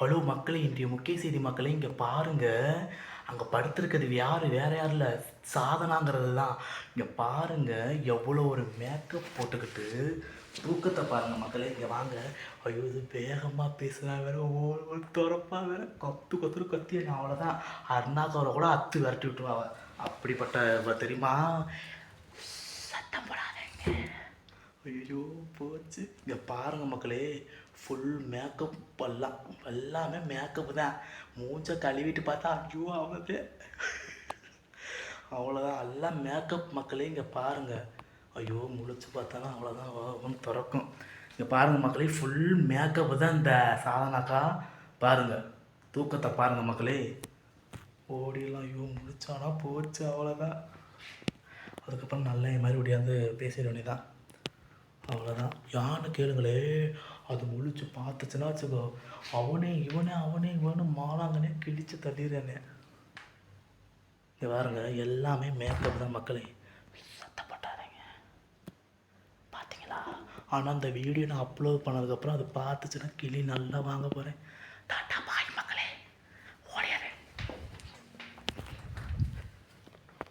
Hello மக்களை இன்றைய முக்கிய செய்தி மக்களை இங்கே பாருங்கள் அங்கே படுத்துருக்கிறது யார்? வேறு யாரும் இல்லை. சாதனாங்கிறது தான். இங்கே பாருங்க எவ்வளோ ஒரு மேக்கப் போட்டுக்கிட்டு தூக்கத்தை பாருங்கள் மக்களே. இங்கே வாங்க. ஐயோ இது வேகமாக பேசுனா வேற ஓ துறப்பா வேற. கத்து கத்துரு கத்தி அவ்வளோதான் அருணாக்கவரை கூட அத்து விரட்டி விட்டுருவா அப்படிப்பட்ட தெரியுமா? சத்தம் போடாதீங்க. ஐயோ போச்சு. இங்கே பாருங்கள் மக்களே. ஃபுல் மேக்கப் எல்லாம் எல்லாமே மேக்கப் தான். மூஞ்ச கழுவிட்டு பார்த்தா ஐயோ ஆகுது அவ்வளோதான் எல்லாம் மேக்கப் மக்களே இங்கே பாருங்கள் ஐயோ முழிச்சு பார்த்தாலும் அவ்வளோதான் ஒன்று திறக்கும். இங்கே பாருங்கள் மக்களே ஃபுல் மேக்கப் தான் இந்த சாதனாக்கா. பாருங்கள் தூக்கத்தை பாருங்கள் மக்களே. ஓடிலாம் ஐயோ முழிச்சானா போச்சு அவ்வளோதான் அதுக்கப்புறம் நல்ல மாதிரி ஒடியாந்து பேசிட வேண்டியதான் அவ்வளோதான் யான்னு கேளுங்களே. அது முழிச்சு பார்த்துச்சுன்னா வச்சுக்கோ அவனே இவனே அவனே இவனு மாலாங்கனே கிழிச்சு தள்ளிடுறானே. இங்கே பாருங்க எல்லாமே மேக்கப் தான் மக்களே. சத்தப்பட்டாருங்க பார்த்தீங்களா ஆனால் அந்த வீடியோ நான் அப்லோட் பண்ணதுக்கப்புறம் அது பார்த்துச்சுன்னா கிளி நல்லா வாங்க போகிறேன் டாட்டா